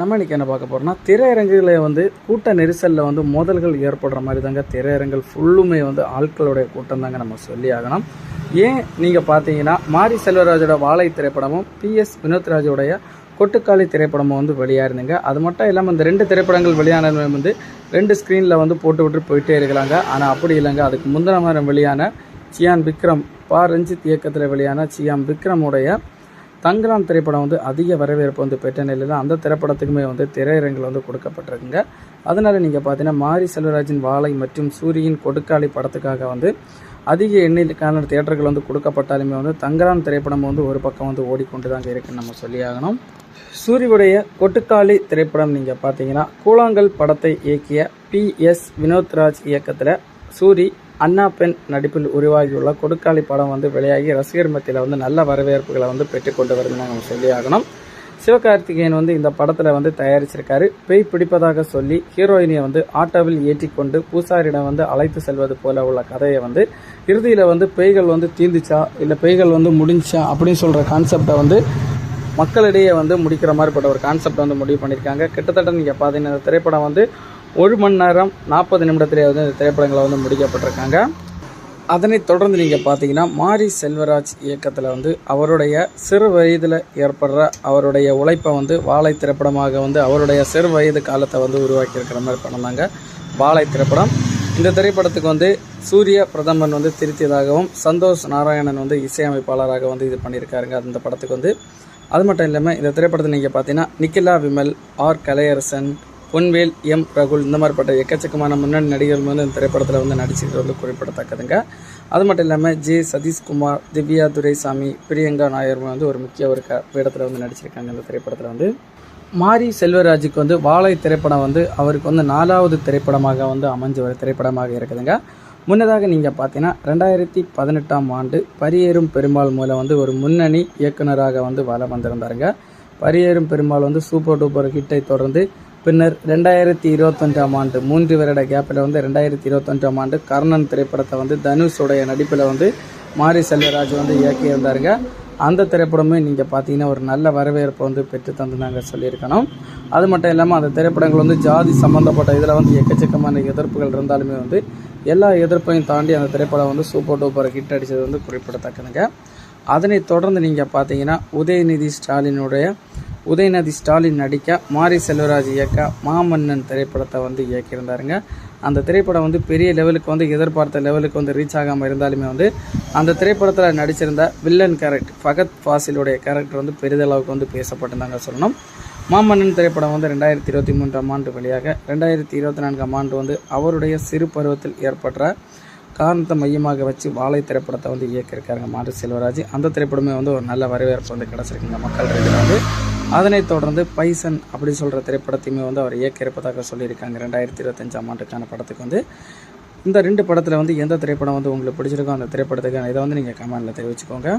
நம்ம இன்னைக்கு என்ன பார்க்க போகிறோம்னா திரையரங்குகளை வந்து கூட்ட நெரிசலில் வந்து மோதல்கள் ஏற்படுற மாதிரி தாங்க திரையரங்கள் ஃபுல்லுமே வந்து ஆட்களுடைய கூட்டம் தாங்க நம்ம சொல்லி ஆகணும். ஏன் நீங்கள் பார்த்தீங்கன்னா மாரி செல்வராஜோட வாழை திரைப்படமும் பிஎஸ் வினோத்ராஜோடைய கொட்டுக்காளி திரைப்படமும் வந்து வெளியாயிருந்துங்க. அது மட்டும் இல்லாமல் இந்த ரெண்டு திரைப்படங்கள் வெளியானது வந்து ரெண்டு ஸ்க்ரீனில் வந்து போட்டு விட்டு போயிட்டே இருக்கிறாங்க ஆனால் அப்படி இல்லைங்க. அதுக்கு முந்தின வாரம் வெளியான சியான் விக்ரம் பா ரஞ்சித் இயக்கத்தில் வெளியான சியான் விக்ரமுடைய தங்கலான் திரைப்படம் வந்து அதிக வரவேற்பு வந்து பெற்ற நிலையில் அந்த திரைப்படத்துக்குமே வந்து திரையரங்கில் வந்து கொடுக்கப்பட்டிருக்குங்க. அதனால் நீங்கள் பார்த்தீங்கன்னா மாரி செல்வராஜின் வாழை மற்றும் சூரியின் கொடுக்காளி படத்துக்காக வந்து அதிக எண்ணிக்கையான தியேட்டர்கள் வந்து கொடுக்கப்பட்டாலுமே வந்து தங்கலான் திரைப்படம் வந்து ஒரு பக்கம் வந்து ஓடிக்கொண்டு தாங்க இருக்குன்னு நம்ம சொல்லி ஆகணும் சூரியுடைய கொட்டுக்காளி திரைப்படம் நீங்கள் பார்த்தீங்கன்னா கூழாங்கல் படத்தை இயக்கிய பி எஸ் வினோத்ராஜ் இயக்கத்தில் சூரி அண்ணா பெண் நடிப்பில் உருவாகியுள்ள கொடுக்காளி படம் வந்து வெளியாகி ரசிகர் மத்தியில் வந்து நல்ல வரவேற்புகளை வந்து பெற்றுக்கொண்டு வருதுன்னு நம்ம சொல்லி ஆகணும். சிவகார்த்திகேயன் வந்து இந்த படத்தில் வந்து தயாரிச்சிருக்காரு. பேய் பிடிப்பதாக சொல்லி ஹீரோயினியை வந்து ஆட்டோவில் ஏற்றிக்கொண்டு பூசாரியிடம் வந்து அழைத்து செல்வது போல உள்ள கதையை வந்து இறுதியில் வந்து பேய்கள் வந்து தீந்துச்சா இல்லை பேய்கள் வந்து முடிஞ்சா அப்படின்னு சொல்கிற கான்செப்டை வந்து மக்களிடையே வந்து முடிக்கிற மாதிரிப்பட்ட ஒரு கான்செப்ட் வந்து முடிவு பண்ணியிருக்காங்க கிட்டத்தட்ட நீங்கள் பார்த்தீங்கன்னா இந்த திரைப்படம் வந்து ஒரு மணி நேரம் நாற்பது நிமிடத்திலே வந்து இந்த திரைப்படங்களை வந்து முடிக்கப்பட்டிருக்காங்க. அதனைத் தொடர்ந்து நீங்கள் பார்த்தீங்கன்னா மாரி செல்வராஜ் இயக்கத்தில் வந்து அவருடைய சிறு வயதில் ஏற்படுற அவருடைய உழைப்பை வந்து வாழை திரைப்படமாக வந்து அவருடைய சிறு வயது காலத்தை வந்து உருவாக்கியிருக்கிற மாதிரி பண்ணாங்க வாழை திரைப்படம். இந்த திரைப்படத்துக்கு வந்து சூரிய பிரதமன் வந்து திருத்தியதாகவும் சந்தோஷ் நாராயணன் வந்து இசையமைப்பாளராக வந்து இது பண்ணியிருக்காருங்க அந்த படத்துக்கு வந்து. அது மட்டும் இல்லாமல் இந்த திரைப்படத்தை நீங்கள் பார்த்தீங்கன்னா நிக்கிலா விமல் ஆர் கலையரசன் பொன்வேல் எம் ரகுல் இந்த மாதிரிப்பட்ட எக்கச்சக்கமான முன்னணி நடிகர்கள் வந்து இந்த திரைப்படத்தில் வந்து நடிச்சிருக்கிறது வந்து குறிப்பிடத்தக்கதுங்க. அது மட்டும் இல்லாமல் ஜே சதீஷ்குமார் திவ்யா துரைசாமி பிரியங்கா நாயர் வந்து ஒரு முக்கிய ஒரு க வேடத்தில் வந்து நடிச்சிருக்காங்க இந்த திரைப்படத்தில் வந்து. மாரி செல்வராஜுக்கு வந்து வாழை திரைப்படம் வந்து அவருக்கு வந்து நாலாவது திரைப்படமாக வந்து அமைஞ்ச ஒரு திரைப்படமாக இருக்குதுங்க. முன்னதாக நீங்கள் பார்த்தீங்கன்னா ரெண்டாயிரத்தி பதினெட்டாம் ஆண்டு பரியேறும் பெருமாள் மூலம் வந்து ஒரு முன்னணி இயக்குனராக வந்து வலம் வந்திருந்தாருங்க. பரியேறும் பெருமாள் வந்து சூப்பர் டூப்பர் ஹிட்டை தொடர்ந்து பின்னர் ரெண்டாயிரத்தி இருபத்தஞ்சாம் ஆண்டு மூன்று வருட கேப்பில் வந்து ரெண்டாயிரத்தி இருபத்தஞ்சாம் ஆண்டு கர்ணன் திரைப்படத்தை வந்து தனுஷுடைய நடிப்பில் வந்து மாரி செல்வராஜ் வந்து இயக்கியிருந்தாருங்க. அந்த திரைப்படமே நீங்கள் பார்த்தீங்கன்னா ஒரு நல்ல வரவேற்பை வந்து பெற்று தந்து நாங்கள் சொல்லியிருக்கணும். அது மட்டும் இல்லாமல் அந்த திரைப்படங்கள் வந்து ஜாதி சம்மந்தப்பட்ட இதில் வந்து எக்கச்சக்கமான எதிர்ப்புகள் இருந்தாலுமே வந்து எல்லா எதிர்ப்பையும் தாண்டி அந்த திரைப்படம் வந்து சூப்பர் டூப்பர் ஹிட் அடித்தது வந்து குறிப்பிடத்தக்கதுங்க. அதனைத் தொடர்ந்து நீங்கள் பார்த்தீங்கன்னா உதயநிதி ஸ்டாலினுடைய உதயநிதி ஸ்டாலின் நடிக்க மாரி செல்வராஜ் இயக்க மாமன்னன் திரைப்படத்தை வந்து இயக்கியிருந்தாருங்க. அந்த திரைப்படம் வந்து பெரிய லெவலுக்கு வந்து எதிர்பார்த்த லெவலுக்கு வந்து ரீச் ஆகாமல் இருந்தாலுமே வந்து அந்த திரைப்படத்தில் நடிச்சிருந்த வில்லன் கேரக்டர் ஃபகத் ஃபாசிலுடைய கேரக்டர் வந்து பெரிதளவுக்கு வந்து பேசப்பட்டிருந்தாங்க சொல்லணும். மாமன்னன் திரைப்படம் வந்து ரெண்டாயிரத்தி இருபத்தி மூன்றாம் ஆண்டு வழியாக ரெண்டாயிரத்தி இருபத்தி நான்காம் ஆண்டு வந்து அவருடைய சிறு பருவத்தில் ஏற்பட்ட காரணத்தை மையமாக வச்சு வாழை திரைப்படத்தை வந்து இயக்கியிருக்காருங்க மாரி செல்வராஜ். அந்த திரைப்படமே வந்து ஒரு நல்ல வரவேற்பு வந்து கிடச்சிருக்குங்க மக்கள் வந்து அதனைத் தொடர்ந்து பைசன் அப்படி சொல்கிற திரைப்படத்தையுமே வந்து அவர் இயக்கியிருப்பதாக சொல்லியிருக்காங்க. ரெண்டாயிரத்தி இருபத்தஞ்சாம் ஆண்டுக்கான படத்துக்கு வந்து இந்த ரெண்டு படத்தில் வந்து எந்த திரைப்படம் வந்து உங்களுக்கு பிடிச்சிருக்கோ அந்த திரைப்படத்துக்கு இதை வந்து நீங்கள் கமெண்டில் தெரிவிச்சுக்கோங்க.